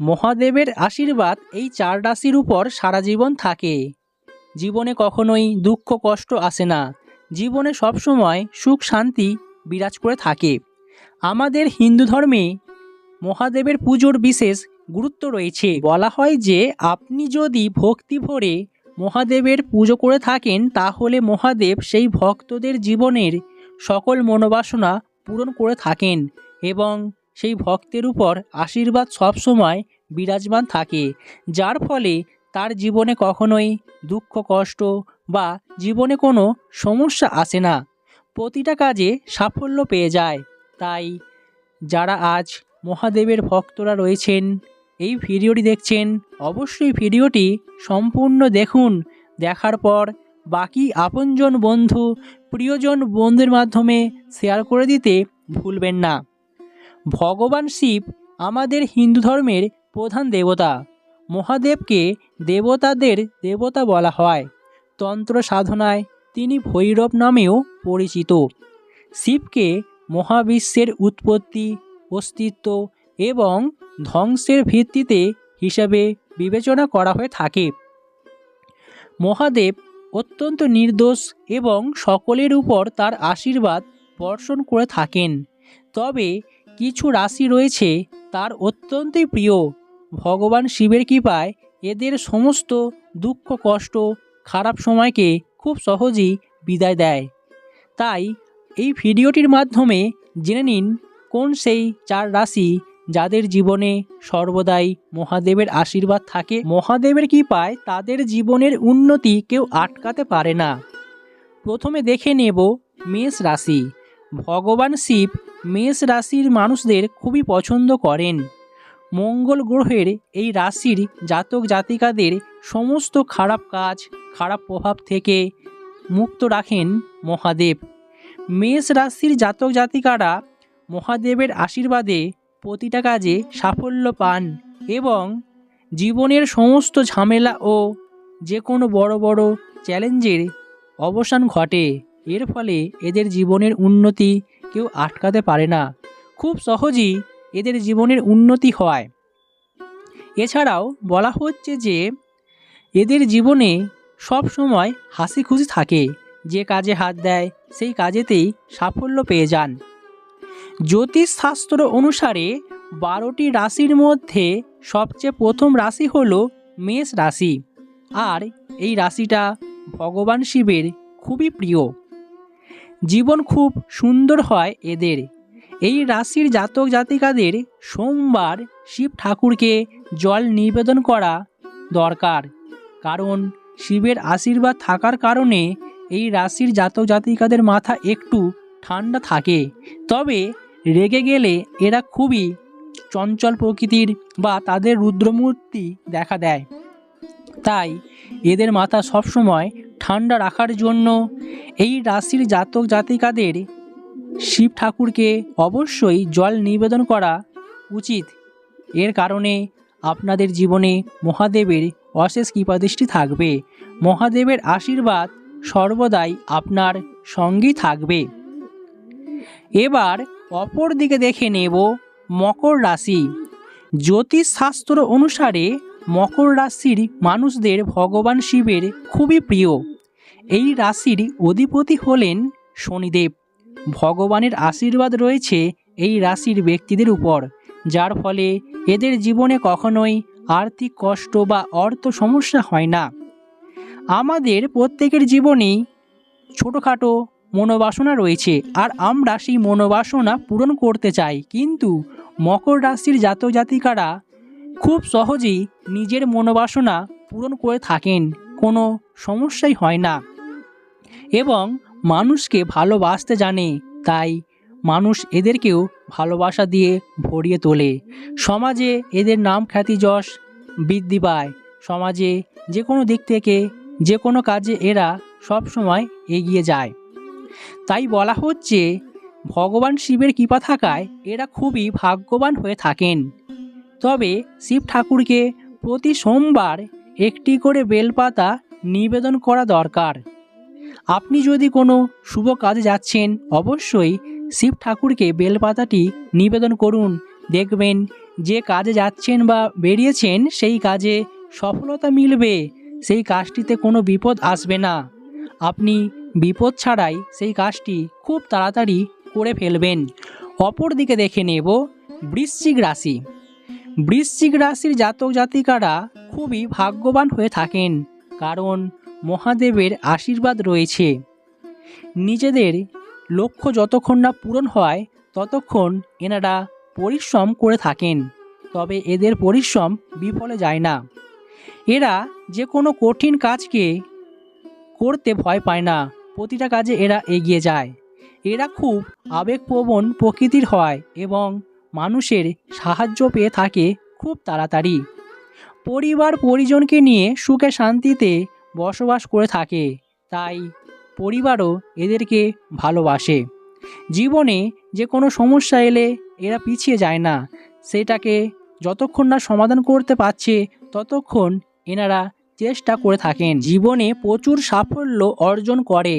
মহাদেবের আশীর্বাদ এই চার রাশির উপর সারা জীবন থাকে। জীবনে কখনোই দুঃখ, কষ্ট আসে না। জীবনে সবসময় সুখ, শান্তি বিরাজ করে থাকে। আমাদের হিন্দু ধর্মে মহাদেবের পুজোর বিশেষ গুরুত্ব রয়েছে। বলা হয় যে, আপনি যদি ভক্তি ভরে মহাদেবের পুজো করে থাকেন, তাহলে মহাদেব সেই ভক্তদের জীবনের সকল মনোবাসনা পূরণ করে থাকেন এবং সেই ভক্তের উপর আশীর্বাদ সবসময় বিরাজমান থাকে, যার ফলে তার জীবনে কখনোই দুঃখ, কষ্ট বা জীবনে কোনো সমস্যা আসে না। প্রতিটা কাজে সাফল্য পেয়ে যায়। তাই যারা আজ মহাদেবের ভক্তরা রয়েছেন, এই ভিডিওটি দেখছেন, অবশ্যই ভিডিওটি সম্পূর্ণ দেখুন। দেখার পর বাকি আপনজন বন্ধু, প্রিয়জন বন্ধুর মাধ্যমে শেয়ার করে দিতে ভুলবেন না। ভগবান শিব আমাদের হিন্দু ধর্মের প্রধান দেবতা। মহাদেবকে দেবতাদের দেবতা বলা হয়। তন্ত্র সাধনায় তিনি ভৈরব নামেও পরিচিত। শিবকে মহাবিশ্বের উৎপত্তি, অস্তিত্ব এবং ধ্বংসের ভিত্তিতে হিসাবে বিবেচনা করা হয়ে থাকে। মহাদেব অত্যন্ত নির্দোষ এবং সকলের উপর তার আশীর্বাদ বর্ষণ করে থাকেন। তবে কিছু রাশি রয়েছে তার অত্যন্তই প্রিয়। ভগবান শিবের কৃপায় এদের সমস্ত দুঃখ, কষ্ট, খারাপ সময়কে খুব সহজেই বিদায় দেয়। তাই এই ভিডিওটির মাধ্যমে জেনে নিন কোন সেই চার রাশি যাদের জীবনে সর্বদাই মহাদেবের আশীর্বাদ থাকে। মহাদেবের কৃপায় তাদের জীবনের উন্নতি কেউ আটকাতে পারে না। প্রথমে দেখে নেব মেষ রাশি। ভগবান শিব মেষ রাশির মানুষদের খুবই পছন্দ করেন। মঙ্গল গ্রহের এই রাশির জাতক জাতিকাদের সমস্ত খারাপ কাজ, খারাপ প্রভাব থেকে মুক্ত রাখেন মহাদেব। মেষ রাশির জাতক জাতিকারা মহাদেবের আশীর্বাদে প্রতিটা কাজে সাফল্য পান এবং জীবনের সমস্ত ঝামেলা ও যে কোনো বড় বড় চ্যালেঞ্জের অবসান ঘটে। এর ফলে এদের জীবনের উন্নতি কেউ আটকাতে পারে না। খুব সহজেই এদের জীবনের উন্নতি হয়। এছাড়াও বলা হচ্ছে যে, এদের জীবনে সব সময় হাসি খুশি থাকে। যে কাজে হাত দেয়, সেই কাজেতেই সাফল্য পেয়ে যান। জ্যোতিষশাস্ত্র অনুসারে বারোটি রাশির মধ্যে সবচেয়ে প্রথম রাশি হল মেষ রাশি। আর এই রাশিটা ভগবান শিবের খুবই প্রিয়। জীবন খুব সুন্দর হয় এদের। এই রাশির জাতক জাতিকাদের সোমবার শিব ঠাকুরকে জল নিবেদন করা দরকার। কারণ শিবের আশীর্বাদ থাকার কারণে এই রাশির জাতক জাতিকাদের মাথা একটু ঠান্ডা থাকে। তবে রেগে গেলে এরা খুবই চঞ্চল প্রকৃতির বা তাদের রুদ্রমূর্তি দেখা দেয়। তাই এদের মাথা সবসময় ঠান্ডা রাখার জন্য এই রাশির জাতক জাতিকাদের শিব ঠাকুরকে অবশ্যই জল নিবেদন করা উচিত। এর কারণে আপনাদের জীবনে মহাদেবের অশেষ কৃপাদৃষ্টি থাকবে। মহাদেবের আশীর্বাদ সর্বদাই আপনার সঙ্গী থাকবে। এবার অপর দিকে দেখে নেব মকর রাশি। জ্যোতিষশাস্ত্র অনুসারে মকর রাশির মানুষদের ভগবান শিবের খুবই প্রিয়। এই রাশির অধিপতি হলেন শনিদেব। ভগবানের আশীর্বাদ রয়েছে এই রাশির ব্যক্তিদের উপর, যার ফলে এদের জীবনে কখনোই আর্থিক কষ্ট বা অর্থ সমস্যা হয় না। আমাদের প্রত্যেকের জীবনেই ছোটোখাটো মনোবাসনা রয়েছে, আর আমরা সেই মনোবাসনা পূরণ করতে চাই। কিন্তু মকর রাশির জাতক জাতিকারা খুব সহজেই নিজের মনোবাসনা পূরণ করে থাকেন, কোনো সমস্যাই হয় না। এবং মানুষকে ভালোবাসতে জানে। তাই মানুষ এদেরকেও ভালোবাসা দিয়ে ভরিয়ে তোলে। সমাজে এদের নাম খ্যাতি যশ বৃদ্ধি পায়। সমাজে যে কোনো দিক থেকে যে কোনো কাজে এরা সব সময় এগিয়ে যায়। তাই বলা হচ্ছে, ভগবান শিবের কৃপা থাকায় এরা খুবই ভাগ্যবান হয়ে থাকেন। তবে শিব ঠাকুরকে প্রতি সোমবার একটি করে বেলপাতা নিবেদন করা দরকার। আপনি যদি কোনো শুভ কাজে যাচ্ছেন, অবশ্যই শিব ঠাকুরকে বেলপাতাটি নিবেদন করুন। দেখবেন যে কাজে যাচ্ছেন বা বেরিয়েছেন, সেই কাজে সফলতা মিলবে। সেই কাজটিতে কোনো বিপদ আসবে না। আপনি বিপদ ছাড়াই সেই কাজটি খুব তাড়াতাড়ি করে ফেলবেন। অপর দিকে দেখে নেব বৃশ্চিক রাশি। বৃশ্চিক রাশির জাতক জাতিকারা খুবই ভাগ্যবান হয়ে থাকেন। কারণ মহাদেবের আশীর্বাদ রয়েছে। নিজেদের লক্ষ্য যতক্ষণ না পূরণ হয়, ততক্ষণ এনারা পরিশ্রম করে থাকেন, তবে এদের পরিশ্রম বিফলে যায় না। এরা যে কোনো কঠিন কাজকে করতে ভয় পায় না, প্রতিটা কাজে এরা এগিয়ে যায়। এরা খুব আবেগপ্রবণ প্রকৃতির হয় এবং মানুষের সাহায্য পেয়ে থাকে খুব তাড়াতাড়ি। পরিবার পরিজনকে নিয়ে সুখে শান্তিতে বসবাস করে থাকে, তাই পরিবারও এদেরকে ভালোবাসে। জীবনে যে কোনো সমস্যা এলে এরা পিছিয়ে যায় না, সেটাকে যতক্ষণ না সমাধান করতে পারছে, ততক্ষণ এনারা চেষ্টা করে থাকেন। জীবনে প্রচুর সাফল্য অর্জন করে,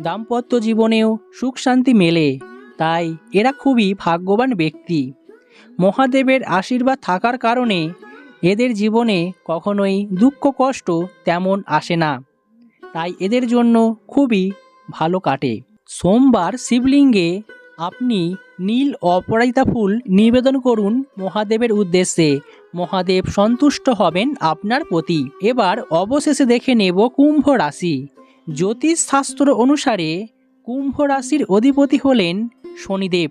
দাম্পত্য জীবনেও সুখ শান্তি মেলে, তাই এরা খুবই ভাগ্যবান ব্যক্তি। মহাদেবের আশীর্বাদ থাকার কারণে এদের জীবনে কখনোই দুঃখ, কষ্ট তেমন আসে না। তাই এদের জন্য খুবই ভালো কাটে। সোমবার শিবলিঙ্গে আপনি নীল অপরাজিতা ফুল নিবেদন করুন মহাদেবের উদ্দেশ্যে। মহাদেব সন্তুষ্ট হবেন আপনার প্রতি। এবার অবশেষে দেখে নেব কুম্ভ রাশি। জ্যোতিষ শাস্ত্র অনুসারে কুম্ভ রাশির অধিপতি হলেন শনিদেব।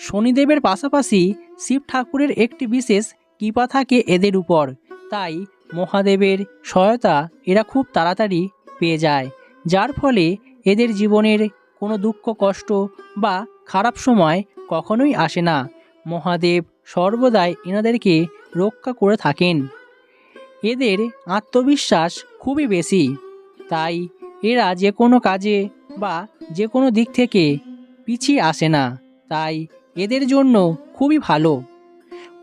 শনিদেবের পাশাপাশি শিব ঠাকুরের একটি বিশেষ কৃপা থাকে এদের উপর। তাই মহাদেবের সহায়তা এরা খুব তাড়াতাড়ি পেয়ে যায়, যার ফলে এদের জীবনের কোনো দুঃখ, কষ্ট বা খারাপ সময় কখনোই আসে না। মহাদেব সর্বদাই এনাদেরকে রক্ষা করে থাকেন। এদের আত্মবিশ্বাস খুবই বেশি। তাই এরা যে কোনো কাজে বা যে কোনো দিক থেকে পিছিয়ে আসে না। তাই এদের জন্য খুবই ভালো।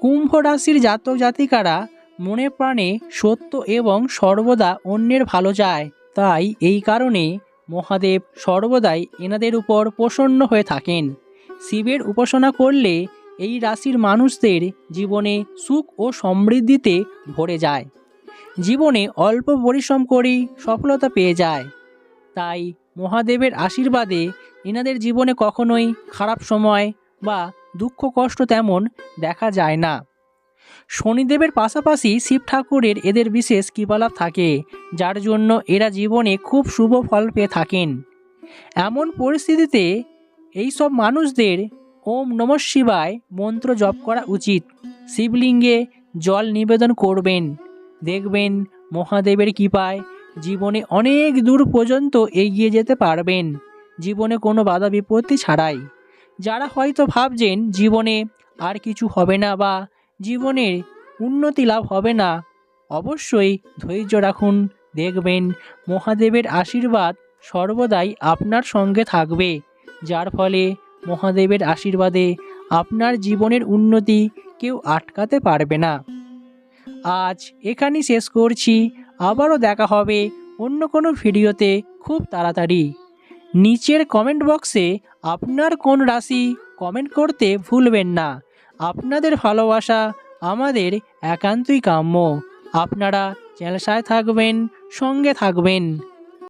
কুম্ভ রাশির জাতক জাতিকারা মনে প্রাণে সত্য এবং সর্বদা অন্যের ভালো চায়। তাই এই কারণে মহাদেব সর্বদাই এনাদের উপর প্রসন্ন হয়ে থাকেন। শিবের উপাসনা করলে এই রাশির মানুষদের জীবনে সুখ ও সমৃদ্ধিতে ভরে যায়। জীবনে অল্প পরিশ্রম করেই সফলতা পেয়ে যায়। তাই মহাদেবের আশীর্বাদে এনাদের জীবনে কখনোই খারাপ সময় বা দুঃখ কষ্ট তেমন দেখা যায় না। শনিদেবের পাশাপাশি শিব ঠাকুরের এদের বিশেষ কৃপালাভ থাকে, যার জন্য এরা জীবনে খুব শুভ ফল পেয়ে থাকেন। এমন পরিস্থিতিতে এই সব মানুষদের ওম নম শিবায় মন্ত্র জপ করা উচিত। শিবলিঙ্গে জল নিবেদন করবেন। দেখবেন মহাদেবের কৃপায় জীবনে অনেক দূর পর্যন্ত এগিয়ে যেতে পারবেন। জীবনে কোনো বাধা বিপত্তি ছাড়াই। যারা হয়তো ভাবছেন জীবনে আর কিছু হবে না বা জীবনের উন্নতি লাভ হবে না, অবশ্যই ধৈর্য রাখুন, দেখবেন মহাদেবের আশীর্বাদ সর্বদাই আপনার সঙ্গে থাকবে, যার ফলে মহাদেবের আশীর্বাদে আপনার জীবনের উন্নতি কেউ আটকাতে পারবে না। আজ এখানেই শেষ করছি, আবারও দেখা হবে অন্য কোনো ভিডিওতে খুব তাড়াতাড়ি। নিচের কমেন্ট বক্সে আপনার কোন রাশি কমেন্ট করতে ভুলবেন না। আপনাদের ভালোবাসা আমাদের একান্তই কাম্য। আপনারা চ্যালসায় থাকবেন, সঙ্গে থাকবেন।